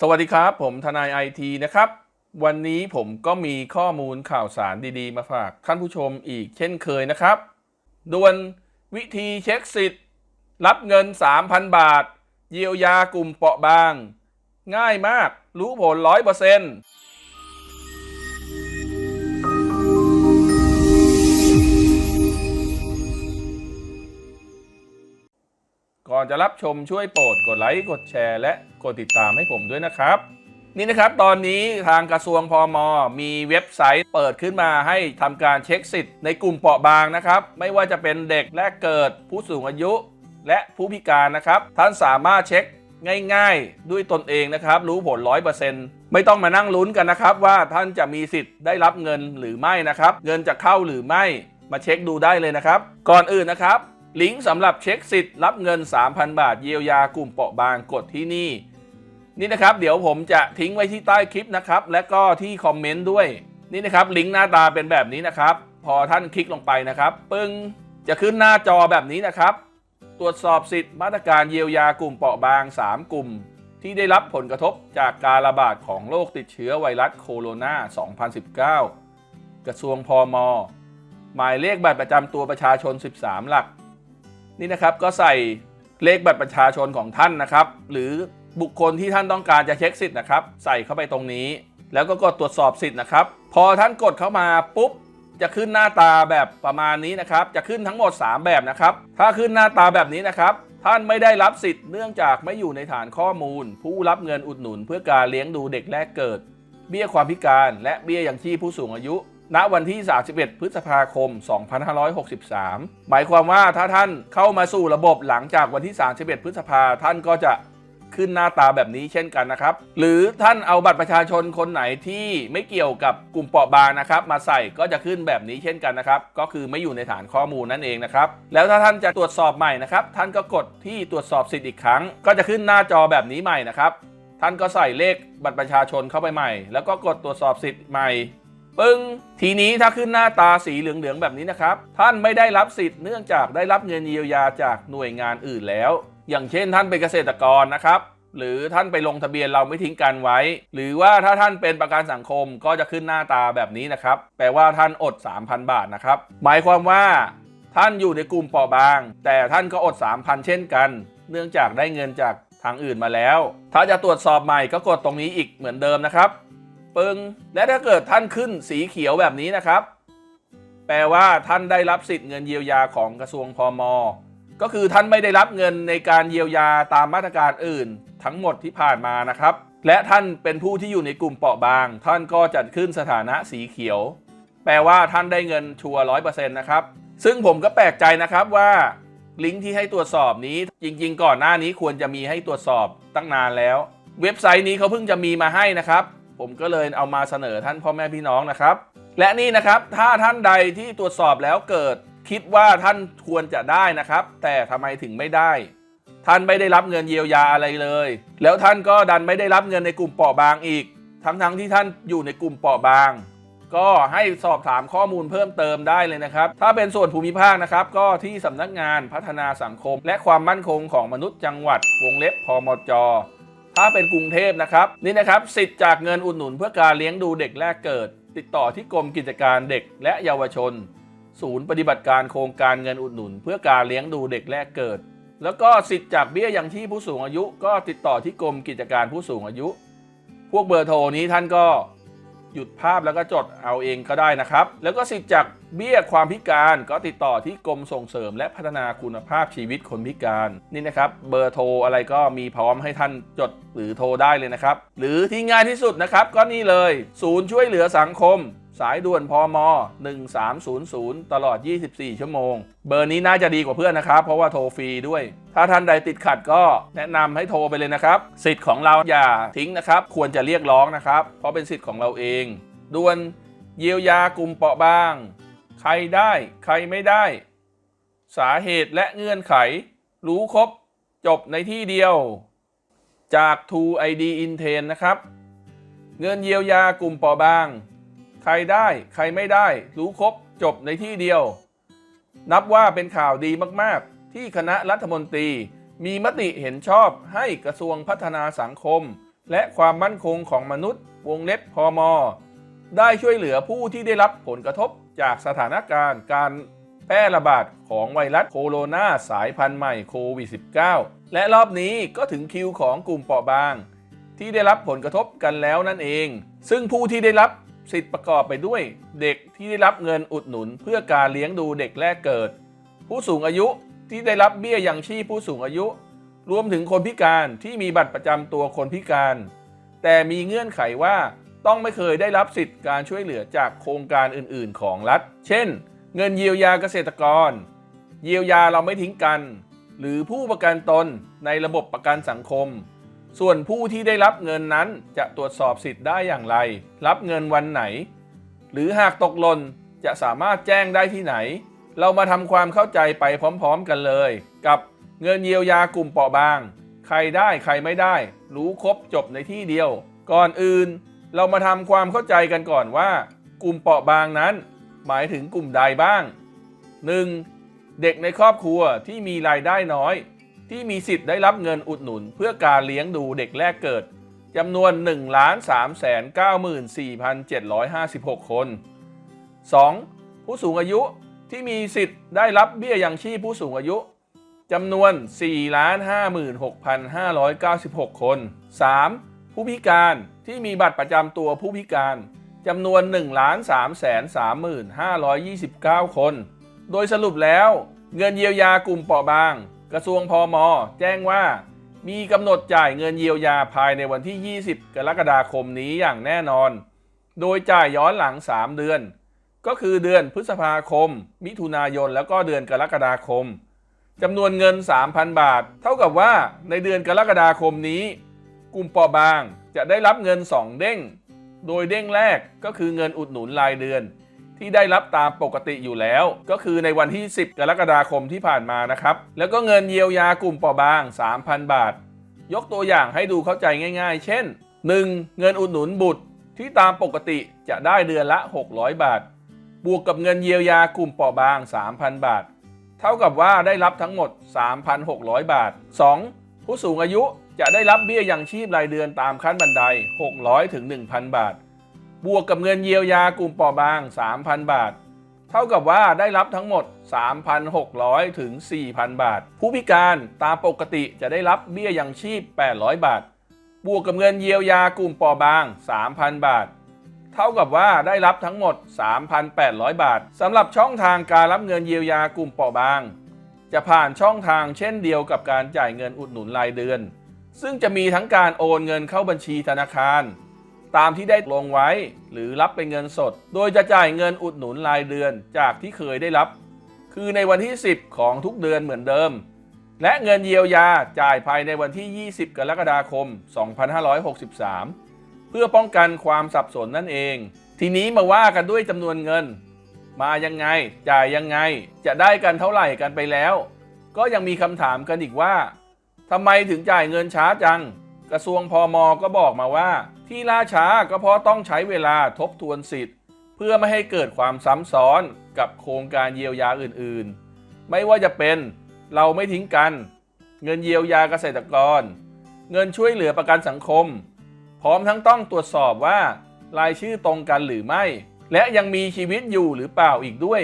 สวัสดีครับ ผมทนายไอทีนะครับ วันนี้ผมก็มีข้อมูลข่าวสารดีๆ มาฝากท่านผู้ชมอีกเช่นเคยนะครับด่วนวิธีเช็คสิทธิ์ รับเงิน 3,000 บาท เยียวยากลุ่มเปราะบาง ง่ายมากรู้ผล100%ก่อนจะรับชมช่วยโปรดกดไลค์กดแชร์และ ดติดตามให้ผมด้วยนะครับ นี่นะครับตอนนี้ทางกระทรวงพอมมีเว็บไซต์เปิดขึ้นมาให้ทำการเช็คสิทธิ์ในกลุ่มเปราะบางนะครับ ไม่ว่าจะเป็นเด็กแรกเกิดผู้สูงอายุและผู้พิการนะครับ ท่านสามารถเช็คง่ายๆ ด้วยตนเองนะครับ รู้ผล 100%ไม่ต้องมานั่งลุ้นกันนะครับ ว่าท่านจะมีสิทธิ์ได้รับเงินหรือไม่นะครับ เงินจะเข้าหรือไม่มาเช็คดูได้เลยนะครับ ก่อนอื่นนะครับ ลิงก์สำหรับเช็คสิทธิ์รับเงิน 3,000 บาทเยียวยากลุ่มเปราะบางกดที่นี่ นี่นะครับ เดี๋ยวผมจะทิ้งไว้ที่ใต้คลิปนะครับ และก็ที่คอมเมนต์ด้วย นี่นะครับ ลิงก์หน้าตาเป็นแบบนี้นะครับ พอท่านคลิกลงไปนะครับ ปึ้ง จะขึ้นหน้าจอแบบนี้นะครับ ตรวจสอบสิทธิ์มาตรการเยียวยากลุ่มเปราะบาง 3 กลุ่ม ที่ได้รับผลกระทบจากการระบาดของโรคติดเชื้อไวรัสโคโรนา 2019 กระทรวงพอมหมายเลขบัตรประจำตัวประชาชน 13 หลัก นี่นะครับก็ใส่เลขบัตรประชาชนของท่านนะครับ หรือ บุคคลที่ท่านต้องการจะเช็คสิทธิ์นะครับ ใส่เข้าไปตรงนี้ แล้วก็กดตรวจสอบสิทธิ์นะครับ พอท่านกดเข้ามาปุ๊บจะขึ้นหน้าตาแบบประมาณนี้นะครับ จะขึ้นทั้งหมด 3 แบบนะครับ ถ้าขึ้นหน้าตาแบบนี้นะครับ ท่านไม่ได้รับสิทธิ์เนื่องจากไม่อยู่ในฐานข้อมูล ผู้รับเงินอุดหนุน เพื่อการเลี้ยงดูเด็กแรกเกิด เบี้ยความพิการ และเบี้ยยังชีพผู้สูงอายุ ณ วันที่ 31 พฤษภาคม 2563 หมายความว่าถ้าท่านเข้ามาสู่ระบบหลังจากวันที่ 31 พฤษภาท่านก็จะ ขึ้นหน้าตาแบบนี้เช่นกันนะครับ หรือท่านเอาบัตรประชาชนคนไหนที่ไม่เกี่ยวกับกลุ่มเปราะบางนะครับ มาใส่ก็จะขึ้นแบบนี้เช่นกันนะครับ ก็คือไม่อยู่ในฐานข้อมูลนั่นเองนะครับ แล้วถ้าท่านจะตรวจสอบใหม่นะครับ ท่านก็กดที่ตรวจสอบสิทธิ์อีกครั้ง ก็จะขึ้นหน้าจอแบบนี้ใหม่นะครับ ท่านก็ใส่เลขบัตรประชาชนเข้าไปใหม่ แล้วก็กดตรวจสอบสิทธิ์ใหม่ปึ้งทีนี้ถ้าขึ้นหน้าตาสีเหลืองๆแบบนี้นะครับ ท่านไม่ได้รับสิทธิ์เนื่องจากได้รับเงินเยียวยาจากหน่วยงานอื่นแล้ว อย่างเช่นท่านเป็นเกษตรกรนะครับ หรือท่านไปลงทะเบียนเราไม่ทิ้งกันไว้ หรือว่าถ้าท่านเป็นประกันสังคมก็จะขึ้นหน้าตาแบบนี้นะครับ แปลว่าท่านอด 3,000 บาทนะครับ หมายความว่า ท่านอยู่ในกลุ่มเปราะบาง แต่ท่านก็อด 3,000 เช่นกัน เนื่องจากได้เงินจากทางอื่นมาแล้ว ถ้าจะตรวจสอบใหม่ก็กดตรงนี้อีกเหมือนเดิมนะครับ ปึ้ง และถ้าเกิดท่านขึ้นสีเขียวแบบนี้นะครับ แปลว่าท่านได้รับสิทธิ์เงินเยียวยาของกระทรวงพม ก็คือท่านไม่ได้รับเงินในการเยียวยาตามมาตรการอื่น ทั้งหมดที่ผ่านมานะครับ และท่านเป็นผู้ที่อยู่ในกลุ่มเปราะบาง ท่านก็จะขึ้นสถานะสีเขียว แปลว่าท่านได้เงินชัวร้อยเปอร์เซ็นต์นะครับ ซึ่งผมก็แปลกใจนะครับว่าลิงก์ที่ให้ตรวจสอบนี้จริง ๆ ก่อนหน้านี้ควรจะมีให้ตรวจสอบตั้งนานแล้ว เว็บไซต์นี้เขาเพิ่งจะมีมาให้นะครับ ผมก็เลยเอามาเสนอท่านพ่อแม่พี่น้องนะครับ และนี่นะครับถ้าท่านใดที่ตรวจสอบแล้วเกิด คิดว่าท่านควรจะได้นะครับ แต่ทำไมถึงไม่ได้ ท่านไม่ได้รับเงินเยียวยาอะไรเลย แล้วท่านก็ดันไม่ได้รับเงินในกลุ่มเปราะบางอีก ทั้งๆที่ท่านอยู่ในกลุ่มเปราะบาง ก็ให้สอบถามข้อมูลเพิ่มเติมได้เลยนะครับ ถ้าเป็นส่วนภูมิภาคนะครับ ก็ที่สำนักงานพัฒนาสังคม และความมั่นคงของมนุษย์จังหวัด วงเล็บพมจถ้าเป็นกรุงเทพนะครับนี่นะครับสิทธิ์จากเงินอุดหนุนเพื่อการเลี้ยงดูเด็กแรกเกิด ติดต่อที่กรมกิจการเด็กและเยาวชน ศูนย์ปฏิบัติการโครงการเงินอุดหนุน เพื่อการเลี้ยงดูเด็กแรกเกิด แล้วก็สิทธิ์จากเบี้ยยังชีพผู้สูงอายุ ก็ติดต่อที่กรมกิจการผู้สูงอายุ พวกเบอร์โทรนี้ท่านก็หยุดภาพแล้วก็จดเอาเองก็ได้นะครับ แล้วก็สิทธิ์จากเบี้ยความพิการก็ติดต่อที่กรมส่งเสริม และพัฒนาคุณภาพชีวิตคนพิการนี่นะครับ เบอร์โทรอะไรก็มีพร้อมให้ท่านจดหรือโทรได้เลยนะครับ หรือที่ง่ายที่สุดนะครับก็นี่เลย ศูนย์ช่วยเหลือสังคม สายด่วนพม1300 ตลอด 24 ชั่วโมง เบอร์นี้น่าจะดีกว่าเพื่อนนะครับ เพราะว่าโทรฟรีด้วย ถ้าท่านใดติดขัดก็แนะนำให้โทรไปเลยนะครับ สิทธิ์ของเราอย่าทิ้งนะครับ ควรจะเรียกร้องนะครับ เพราะเป็นสิทธิ์ของเราเอง ด่วนเยียวยากลุ่มเปราะบาง ใครได้ใครไม่ได้ สาเหตุและเงื่อนไข รู้ครบ จบในที่เดียว จาก True ID Inten นะครับ เงินเยียวยากลุ่มเปราะบาง ใครได้ใครไม่ได้ รู้ครบจบในที่เดียว นับว่าเป็นข่าวดีมากๆ ที่คณะรัฐมนตรี มีมติเห็นชอบให้กระทรวงพัฒนาสังคม และความมั่นคงของมนุษย์ วงเล็บพมได้ช่วยเหลือผู้ที่ได้รับผลกระทบจากสถานการณ์การแพร่ระบาดของไวรัสโคโรนาสายพันธุ์ใหม่โควิด -19 และรอบนี้ก็ถึงคิวของกลุ่มเปราะบาง ที่ได้รับผลกระทบกันแล้วนั่นเอง ซึ่งผู้ที่ได้รับ สิทธิ์ประกอบไปด้วย เด็กที่ได้รับเงินอุดหนุน เพื่อการเลี้ยงดูเด็กแรกเกิด ผู้สูงอายุที่ได้รับเบี้ยยังชีพผู้สูงอายุ รวมถึงคนพิการที่มีบัตรประจำตัวคนพิการ แต่มีเงื่อนไขว่าต้องไม่เคยได้รับสิทธิ์การช่วยเหลือจากโครงการอื่น ๆ ของรัฐ เช่น เงินเยียวยาเกษตรกร เยียวยาเราไม่ทิ้งกัน หรือผู้ประกันตนในระบบประกันสังคม ส่วนผู้ที่ได้รับเงินนั้นจะตรวจสอบสิทธิ์ได้อย่างไร รับเงินวันไหน หรือหากตกหล่นจะสามารถแจ้งได้ที่ไหน เรามาทำความเข้าใจไปพร้อมๆกันเลย กับเงินเยียวยากลุ่มเปราะบาง ใครได้ใครไม่ได้ รู้ครบจบในที่เดียว ก่อนอื่น เรามาทำความเข้าใจกันก่อนว่า กลุ่มเปราะบางนั้น หมายถึงกลุ่มใดบ้าง 1. เด็กในครอบครัวที่มีรายได้น้อย ที่มีสิทธิ์ได้รับเงินอุดหนุน เพื่อการเลี้ยงดูเด็กแรกเกิดจำนวน 1 3 9 4 7 5 6 คน 2. ผู้สูงอายุที่มีสิทธิ์ได้รับเบี้ยยังชีพผู้สูงอายุจำนวน 456,596 คน 3. ผู้พิการที่มีบัตรประจำตัวผู้พิการจำนวน 1 3 3 5 2 9 คน โดยสรุปแล้ว เงินเยียวยากลุ่มเปราะบาง กระทรวงพอมแจ้งว่า มีกำหนดจ่ายเงินเยียวยาภายในวันที่ 20 กรกฎาคมนี้อย่างแน่นอน โดยจ่ายย้อนหลัง 3 เดือน ก็คือเดือนพฤษภาคม มิถุนายนแล้วก็เดือนกรกฎาคมจำนวนเงิน 3,000 บาท เท่ากับว่าในเดือนกรกฎาคมนี้ กลุ่มปราะบางจะได้รับเงิน 2 เด้ง โดยเด้งแรกก็คือเงินอุดหนุนรายเดือน ที่ได้รับตามปกติอยู่แล้ว ก็คือในวันที่ 10 กรกฎาคมที่ผ่านมานะครับ แล้วก็เงินเยียวยากลุ่มเปราะบาง 3,000 บาท ยกตัวอย่างให้ดูเข้าใจง่าย ๆ เช่น 1. เงินอุดหนุนบุตรที่ตามปกติจะได้เดือนละ 600 บาท บวกกับเงินเยียวยากลุ่มเปราะบาง 3,000 บาท เท่ากับว่าได้รับทั้งหมด 3,600 บาท 2. ผู้สูงอายุจะได้รับเบี้ยยังชีพรายเดือนตามขั้นบันได 600ถึง1,000 บาท บวกกับเงินเยียวยากลุ่มเปราะบาง 3,000 บาท เท่ากับว่าได้รับทั้งหมด 3,600 ถึง 4,000 บาท ผู้พิการตามปกติจะได้รับเบี้ยยังชีพ 800 บาท บวกกับเงินเยียวยากลุ่มเปราะบาง 3,000 บาท เท่ากับว่าได้รับทั้งหมด 3,800 บาทสำหรับช่องทางการรับเงินเยียวยากลุ่มเปราะบาง จะผ่านช่องทางเช่นเดียวกับการจ่ายเงินอุดหนุนรายเดือน ซึ่งจะมีทั้งการโอนเงินเข้าบัญชีธนาคาร ตามที่ได้ลงไว้ หรือรับเป็นเงินสด โดยจะจ่ายเงินอุดหนุนรายเดือนจากที่เคยได้รับ คือในวันที่ 10 ของทุกเดือนเหมือนเดิม และเงินเยียวยาจ่ายภายในวันที่ 20 กรกฎาคม 2563 เพื่อป้องกันความสับสนนั่นเอง ทีนี้มาว่ากันด้วยจำนวนเงิน มายังไงจ่ายยังไง จะได้กันเท่าไหร่กันไปแล้ว ก็ยังมีคำถามกันอีกว่าทำไมถึงจ่ายเงินช้าจัง กระทรวงพอมอก็บอกมาว่า ที่ล่าช้าก็เพราะต้องใช้เวลาทบทวนสิทธิ์ เพื่อไม่ให้เกิดความซ้ำซ้อนกับโครงการเยียวยาอื่นๆ ไม่ว่าจะเป็นเราไม่ทิ้งกัน เงินเยียวยาเกษตรกร เงินช่วยเหลือประกันสังคม พร้อมทั้งต้องตรวจสอบว่ารายชื่อตรงกันหรือไม่ และยังมีชีวิตอยู่หรือเปล่าอีกด้วย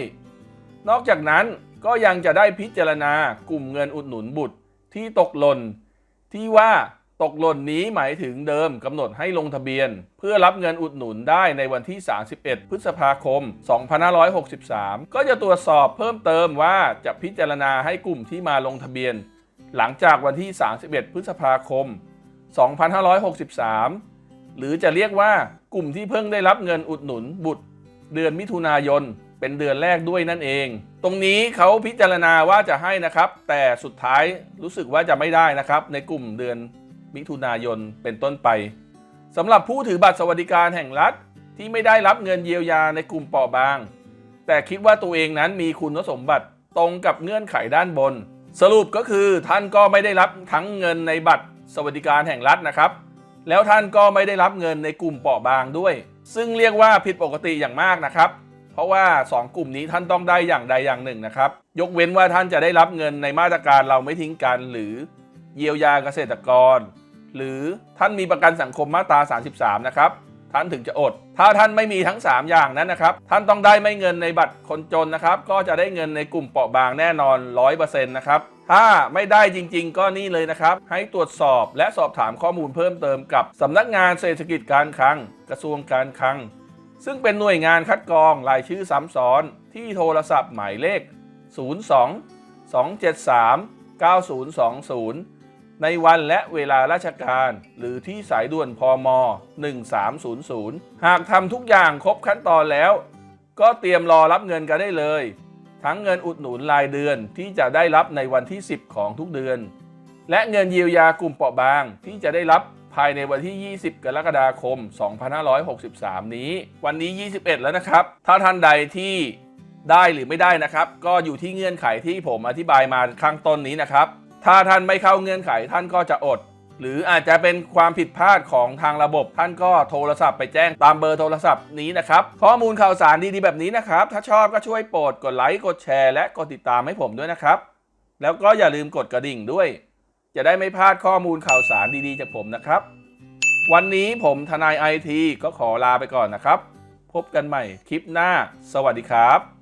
นอกจากนั้นก็ยังจะได้พิจารณากลุ่มเงินอุดหนุนบุตรที่ตกหล่นที่ว่า ตกหล่นนี้หมายถึงเดิมกำหนดให้ลงทะเบียน เพื่อรับเงินอุดหนุนได้ในวันที่ 31 พฤษภาคม 2563 ก็จะตรวจสอบเพิ่มเติมว่าจะพิจารณาให้กลุ่มที่มาลงทะเบียน หลังจากวันที่ 31 พฤษภาคม 2563 หรือจะเรียกว่ากลุ่มที่เพิ่งได้รับเงินอุดหนุนบุตร เดือนมิถุนายนเป็นเดือนแรกด้วยนั่นเอง ตรงนี้เขาพิจารณาว่าจะให้นะครับ แต่สุดท้ายรู้สึกว่าจะไม่ได้นะครับ ในกลุ่มเดือน มิถุนายนเป็นต้นไปสำหรับผู้ถือบัตรสวัสดิการแห่งรัฐที่ไม่ได้รับเงินเยียวยาในกลุ่มเปราะบาง แต่คิดว่าตัวเองนั้นมีคุณสมบัติตรงกับเงื่อนไขด้านบน สรุปก็คือท่านก็ไม่ได้รับทั้งเงินในบัตรสวัสดิการแห่งรัฐนะครับ แล้วท่านก็ไม่ได้รับเงินในกลุ่มเปราะบางด้วย ซึ่งเรียกว่าผิดปกติอย่างมากนะครับ เพราะว่า 2 กลุ่มนี้ท่านต้องได้อย่างใดอย่างหนึ่งนะครับ ยกเว้นว่าท่านจะได้รับเงินในมาตรการเราไม่ทิ้งกันหรือ เยียวยาเกษตรกร หรือท่านมีประกันสังคมมาตรา 33 นะครับ ท่านถึงจะอด ถ้าท่านไม่มีทั้ง 3 อย่างนั้นนะครับ ท่านต้องได้ไม่เงินในบัตรคนจนนะครับ ก็จะได้เงินในกลุ่มเปราะบางแน่นอน 100%นะครับ ถ้าไม่ได้จริงๆ ก็นี่เลยนะครับ ให้ตรวจสอบและสอบถามข้อมูลเพิ่มเติมกับสำนักงานเศรษฐกิจการคลัง กระทรวงการคลัง ซึ่งเป็นหน่วยงานคัดกรองรายชื่อซ้ำซ้อนที่โทรศัพท์หมายเลข 02 273 9020 ในวันและเวลาราชการ หรือที่สายด่วนพม1300 หากทำทุกอย่างครบขั้นตอนแล้ว ก็เตรียมรอรับเงินกันได้เลย ทั้งเงินอุดหนุนรายเดือนที่จะได้รับในวันที่ 10 ของทุกเดือน และเงินเยียวยากลุ่มเปราะบางที่จะได้รับภายในวันที่ 20 กรกฎาคม 2563 นี้ วันนี้ 21 แล้วนะครับ ถ้าท่านใดที่ได้หรือไม่ได้นะครับ ก็อยู่ที่เงื่อนไขที่ผมอธิบายมาข้างต้นนี้นะครับ ถ้าท่านไม่เข้าเงื่อนไขท่านก็จะอด หรืออาจจะเป็นความผิดพลาดของทางระบบ ท่านก็โทรศัพท์ไปแจ้งตามเบอร์โทรศัพท์นี้นะครับ ข้อมูลข่าวสารดีๆแบบนี้นะครับ ถ้าชอบก็ช่วยโปรดกดไลค์กดแชร์และกดติดตามให้ผมด้วยนะครับ แล้วก็อย่าลืมกดกระดิ่งด้วย จะได้ไม่พลาดข้อมูลข่าวสารดีๆจากผมนะครับ วันนี้ผมทนายไอทีก็ขอลาไปก่อนนะครับ พบกันใหม่คลิปหน้า สวัสดีครับ